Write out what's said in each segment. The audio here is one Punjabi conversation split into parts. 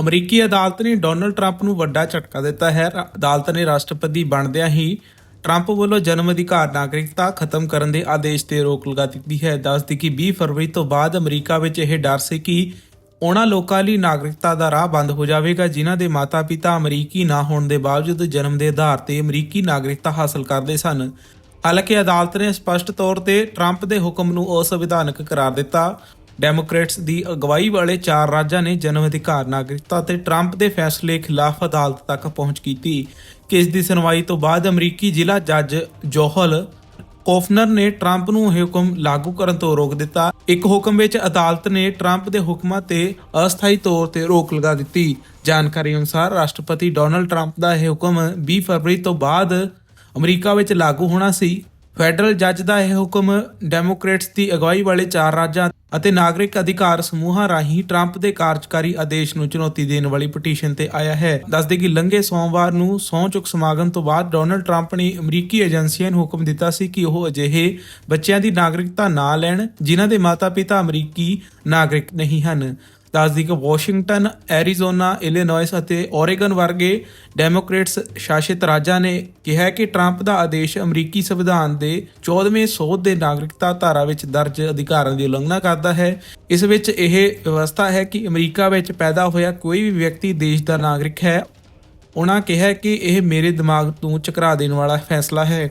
ਅਮਰੀਕੀ ਅਦਾਲਤ ਨੇ ਡੋਨਲਡ ਟਰੰਪ ਨੂੰ ਵੱਡਾ ਝਟਕਾ ਦਿੱਤਾ ਹੈ। ਅਦਾਲਤ ਨੇ ਰਾਸ਼ਟਰਪਤੀ ਬਣਦਿਆਂ ਹੀ ਟਰੰਪ ਵੱਲੋਂ ਜਨਮ ਅਧਿਕਾਰ ਨਾਗਰਿਕਤਾ ਖਤਮ ਕਰਨ ਦੇ ਆਦੇਸ਼ ਤੇ ਰੋਕ ਲਗਾ ਦਿੱਤੀ ਹੈ। ਦੱਸਦੀ ਕਿ 20 ਫਰਵਰੀ ਤੋਂ ਬਾਅਦ ਅਮਰੀਕਾ ਵਿੱਚ ਇਹ ਡਰ ਸੀ ਕਿ ਉਹਨਾਂ ਲੋਕਾਂ ਲਈ ਨਾਗਰਿਕਤਾ ਦਾ ਰਾਹ ਬੰਦ ਹੋ ਜਾਵੇਗਾ, ਜਿਨ੍ਹਾਂ ਦੇ ਮਾਤਾ-ਪਿਤਾ ਅਮਰੀਕੀ ਨਾ ਹੋਣ ਦੇ ਬਾਵਜੂਦ ਜਨਮ ਦੇ ਆਧਾਰ ਤੇ ਅਮਰੀਕੀ ਨਾਗਰਿਕਤਾ ਹਾਸਲ ਕਰਦੇ ਸਨ। ਹਾਲਾਂਕਿ ਅਦਾਲਤ ਨੇ ਸਪਸ਼ਟ ਤੌਰ ਤੇ ਟਰੰਪ ਦੇ ਹੁਕਮ ਨੂੰ ਅਸੰਵਿਧਾਨਕ ਕਰਾਰ ਦਿੱਤਾ। ਡੈਮੋਕ੍ਰੇਟਸ ਦੀ ਅਗਵਾਈ ਵਾਲੇ ਚਾਰ ਰਾਜਾਂ ਨੇ ਜਨਮ ਅਧਿਕਾਰ ਨਾਗਰਿਕਤਾ ਤੇ ਟਰੰਪ ਦੇ ਫੈਸਲੇ ਖਿਲਾਫ ਅਦਾਲਤ ਤੱਕ ਪਹੁੰਚ ਕੀਤੀ ਕੇਸ ਦੀ ਸੁਣਵਾਈ ਤੋਂ ਬਾਅਦ ਅਮਰੀਕੀ ਜ਼ਿਲ੍ਹਾ ਜੱਜ ਜੋਹਲ ਕੋਫਨਰ ਨੇ ਟਰੰਪ ਨੂੰ ਇਹ ਹੁਕਮ ਲਾਗੂ ਕਰਨ ਤੋਂ ਰੋਕ ਦਿੱਤਾ। ਇੱਕ ਹੁਕਮ ਵਿੱਚ ਅਦਾਲਤ ਨੇ ਟਰੰਪ ਦੇ ਹੁਕਮਾਂ ਤੇ ਅਸਥਾਈ ਤੌਰ ਤੇ ਰੋਕ ਲਗਾ ਦਿੱਤੀ। ਜਾਣਕਾਰੀ ਅਨੁਸਾਰ ਰਾਸ਼ਟਰਪਤੀ ਡੋਨਲਡ ਟਰੰਪ ਦਾ ਇਹ ਹੁਕਮ 20 ਫਰਵਰੀ ਤੋਂ ਬਾਅਦ ਅਮਰੀਕਾ ਵਿੱਚ ਲਾਗੂ ਹੋਣਾ ਸੀ। ਫੈਡਰਲ ਜੱਜ ਦਾ ਇਹ ਹੁਕਮ ਡੈਮੋਕ੍ਰੇਟਸ ਦੀ ਅਗਵਾਈ ਵਾਲੇ ਚਾਰ ਰਾਜਾਂ ਅਤੇ ਨਾਗਰਿਕ ਅਧਿਕਾਰ ਸਮੂਹਾਂ ਰਾਹੀਂ ਟਰੰਪ ਦੇ ਕਾਰਜਕਾਰੀ ਆਦੇਸ਼ ਨੂੰ ਚੁਣੌਤੀ ਦੇਣ ਵਾਲੀ ਪਟੀਸ਼ਨ ਤੇ ਆਇਆ ਹੈ। ਦੱਸਦੇ ਕਿ ਲੰਘੇ ਸੋਮਵਾਰ ਨੂੰ ਸਹੁੰ ਚੁੱਕ ਸਮਾਗਮ ਤੋਂ ਬਾਅਦ ਡੋਨਲਡ ਟਰੰਪ ਨੇ ਅਮਰੀਕੀ ਏਜੰਸੀਆਂ ਨੂੰ ਹੁਕਮ ਦਿੱਤਾ ਸੀ ਕਿ ਉਹ ਅਜਿਹੇ ਬੱਚਿਆਂ ਦੀ ਨਾਗਰਿਕਤਾ ਨਾ ਲੈਣ, ਜਿਨ੍ਹਾਂ ਦੇ ਮਾਤਾ-ਪਿਤਾ ਅਮਰੀਕੀ ਨਾਗਰਿਕ ਨਹੀਂ ਹਨ। ਦੱਸਦੀ ਕਿ ਵਾਸ਼ਿੰਗਟਨ, ਐਰੀਜ਼ੋਨਾ, ਇਲੀਨੋਇਸ ਅਤੇ ਓਰੇਗਨ ਵਰਗੇ ਡੈਮੋਕ੍ਰੇਟਸ ਸ਼ਾਸਿਤ ਰਾਜਾਂ ਨੇ ਕਿਹਾ ਕਿ ਟਰੰਪ ਦਾ ਆਦੇਸ਼ ਅਮਰੀਕੀ ਸੰਵਿਧਾਨ ਦੇ 14ਵੇਂ ਸੋਧ ਦੇ ਨਾਗਰਿਕਤਾ ਧਾਰਾ ਵਿੱਚ ਦਰਜ ਅਧਿਕਾਰਾਂ ਦੀ ਉਲੰਘਣਾ ਕਰਦਾ ਹੈ। ਇਸ ਵਿੱਚ ਇਹ ਵਿਵਸਥਾ ਹੈ ਕਿ ਅਮਰੀਕਾ ਵਿੱਚ ਪੈਦਾ ਹੋਇਆ ਕੋਈ ਵੀ ਵਿਅਕਤੀ ਦੇਸ਼ ਦਾ ਨਾਗਰਿਕ ਹੈ। ਉਹਨਾਂ ਕਿਹਾ ਕਿ ਇਹ ਮੇਰੇ ਦਿਮਾਗ ਤੋਂ ਝਕਰਾ ਦੇਣ ਵਾਲਾ ਫੈਸਲਾ ਹੈ।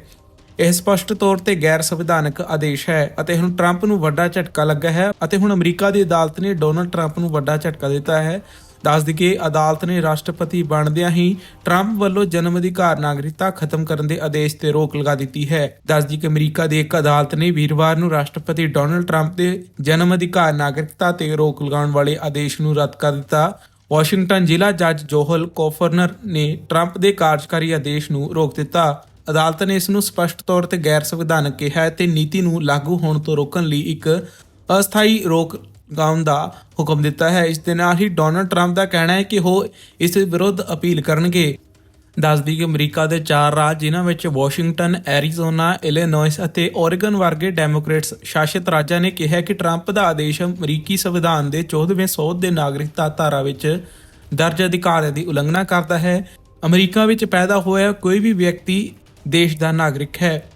ਇਹ ਸਪਸ਼ਟ ਤੌਰ ਤੇ ਗੈਰ ਸੰਵਿਧਾਨਕ ਆਦੇਸ਼ ਹੈ ਅਤੇ ਹੁਣ ਟਰੰਪ ਨੂੰ ਵੱਡਾ ਝਟਕਾ ਲੱਗਾ ਹੈ ਅਤੇ ਹੁਣ ਅਮਰੀਕਾ ਦੀ ਅਦਾਲਤ ਨੇ ਡੋਨਲਡ ਟਰੰਪ ਨੂੰ ਵੱਡਾ ਝਟਕਾ ਦਿੱਤਾ ਹੈ। ਦੱਸ ਦਈਏ ਅਦਾਲਤ ਨੇ ਰਾਸ਼ਟਰਪਤੀ ਬਣਦਿਆਂ ਹੀ ਟਰੰਪ ਵੱਲੋਂ ਜਨਮ ਅਧਿਕਾਰ ਨਾਗਰਿਕਤਾ ਖਤਮ ਕਰਨ ਦੇ ਆਦੇਸ਼ ਤੇ ਰੋਕ ਲਗਾ ਦਿੱਤੀ ਹੈ। ਦੱਸ ਦਈਏ ਕਿ ਅਮਰੀਕਾ ਦੀ ਇੱਕ ਅਦਾਲਤ ਨੇ ਵੀਰਵਾਰ ਨੂੰ ਰਾਸ਼ਟਰਪਤੀ ਡੋਨਲਡ ਟਰੰਪ ਦੇ ਜਨਮ ਅਧਿਕਾਰ ਨਾਗਰਿਕਤਾ ਤੇ ਰੋਕ ਲਗਾਉਣ ਵਾਲੇ ਆਦੇਸ਼ ਨੂੰ ਰੱਦ ਕਰ ਦਿੱਤਾ। ਵਾਸ਼ਿੰਗਟਨ ਜ਼ਿਲ੍ਹਾ ਜੱਜ ਜੋਹਲ ਕੋਫਰਨਰ ਨੇ ਟਰੰਪ ਦੇ ਕਾਰਜਕਾਰੀ ਆਦੇਸ਼ ਨੂੰ ਰੋਕ ਦਿੱਤਾ। ਅਦਾਲਤ ਨੇ ਇਸ ਨੂੰ ਸਪਸ਼ਟ ਤੌਰ ਤੇ ਗੈਰ ਸੰਵਿਧਾਨਕ ਕਿਹਾ ਹੈ ਤੇ ਨੀਤੀ ਨੂੰ ਲਾਗੂ ਹੋਣ ਤੋਂ ਰੋਕਣ ਲਈ ਇੱਕ ਅਸਥਾਈ ਰੋਕ ਲਗਾਉਣ ਦਾ ਹੁਕਮ ਦਿੱਤਾ ਹੈ। ਇਸ ਦੇ ਨਾਲ ਹੀ ਡੋਨਲਡ ਟਰੰਪ ਦਾ ਕਹਿਣਾ ਹੈ ਕਿ ਉਹ ਇਸ ਵਿਰੁੱਧ ਅਪੀਲ ਕਰਨਗੇ। ਦੱਸਦੀ ਕਿ ਅਮਰੀਕਾ ਦੇ ਚਾਰ ਰਾਜ ਜਿਨ੍ਹਾਂ ਵਿੱਚ ਵਾਸ਼ਿੰਗਟਨ, ਐਰੀਜ਼ੋਨਾ, ਇਲੀਨੋਇਸ ਅਤੇ ਓਰੇਗਨ ਵਰਗੇ ਡੈਮੋਕ੍ਰੇਟਸ ਸ਼ਾਸਿਤ ਰਾਜਾਂ ਨੇ ਕਿਹਾ ਕਿ ਟਰੰਪ ਦਾ ਆਦੇਸ਼ ਅਮਰੀਕੀ ਸੰਵਿਧਾਨ ਦੇ 14ਵੇਂ ਸੋਧ ਦੇ ਨਾਗਰਿਕਤਾ ਧਾਰਾ ਵਿੱਚ ਦਰਜ ਅਧਿਕਾਰਾਂ ਦੀ ਉਲੰਘਣਾ ਕਰਦਾ ਹੈ। ਅਮਰੀਕਾ ਵਿੱਚ ਪੈਦਾ ਹੋਇਆ ਕੋਈ ਵੀ ਵਿਅਕਤੀ ਦੇਸ਼ ਦਾ ਨਾਗਰਿਕ ਹੈ।